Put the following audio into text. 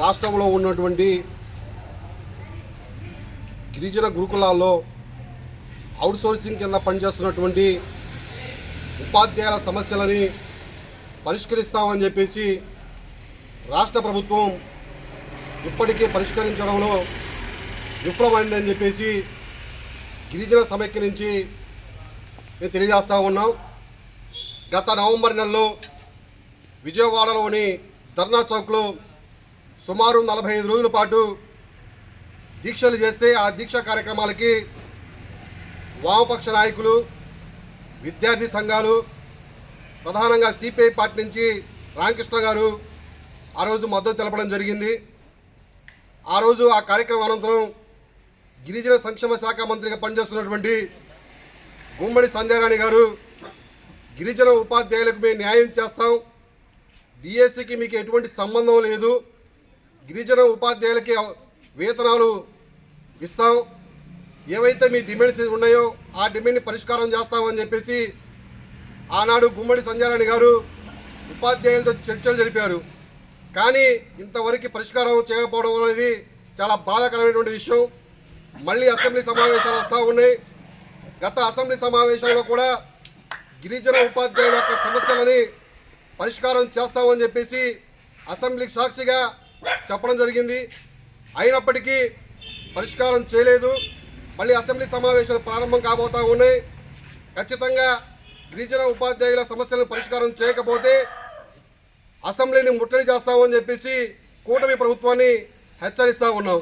రాష్ట్రంలో ఉన్నటువంటి గిరిజన గురుకులాల్లో అవుట్సోర్సింగ్ కింద పనిచేస్తున్నటువంటి ఉపాధ్యాయుల సమస్యలని పరిష్కరిస్తామని చెప్పేసి రాష్ట్ర ప్రభుత్వం ఇప్పటికే పరిష్కరించడంలో విఫలమైందని చెప్పేసి గిరిజన సమైక్య నుంచి మేము తెలియజేస్తా ఉన్నాం. గత నవంబర్ నెలలో విజయవాడలోని ధర్నా చౌక్లో సుమారు నలభై ఐదు రోజుల పాటు దీక్షలు చేస్తే ఆ దీక్ష కార్యక్రమాలకి వామపక్ష నాయకులు విద్యార్థి సంఘాలు ప్రధానంగా సిపిఐ పార్టీ నుంచి రామకృష్ణ గారు ఆ రోజు మద్దతు తెలపడం జరిగింది. ఆ రోజు ఆ కార్యక్రమం అనంతరం గిరిజన సంక్షేమ శాఖ మంత్రిగా పనిచేస్తున్నటువంటి గుమ్మడి సంధ్యారాణి గారు గిరిజన ఉపాధ్యాయులకు మేము న్యాయం చేస్తాం. డిఎస్సికి మీకు ఎటువంటి సంబంధం లేదు. గిరిజన ఉపాధ్యాయులకి వేతనాలు ఇస్తాం. ఏవైతే మీ డిమాండ్స్ ఉన్నాయో ఆ డిమాండ్ని పరిష్కారం చేస్తామని చెప్పేసి ఆనాడు గుమ్మడి సంధ్యారాణి గారు ఉపాధ్యాయులతో చర్చలు జరిపారు. కానీ ఇంతవరకు పరిష్కారం చేయకపోవడం అనేది చాలా బాధాకరమైనటువంటి విషయం. మళ్ళీ అసెంబ్లీ సమావేశాలు వస్తూ ఉన్నాయి. గత అసెంబ్లీ సమావేశంలో కూడా గిరిజన ఉపాధ్యాయుల యొక్క సమస్యలని పరిష్కారం చేస్తామని చెప్పేసి అసెంబ్లీ సాక్షిగా చెప్పడం జరిగింది. అయినప్పటికీ పరిష్కారం చేయలేదు. మళ్ళీ అసెంబ్లీ సమావేశాలు ప్రారంభం కాబోతా ఉన్నాయి. ఖచ్చితంగా గిరిజన ఉపాధ్యాయుల సమస్యలను పరిష్కారం చేయకపోతే అసెంబ్లీని ముట్టడి చేస్తామని చెప్పేసి కూటమి ప్రభుత్వాన్ని హెచ్చరిస్తా ఉన్నాం.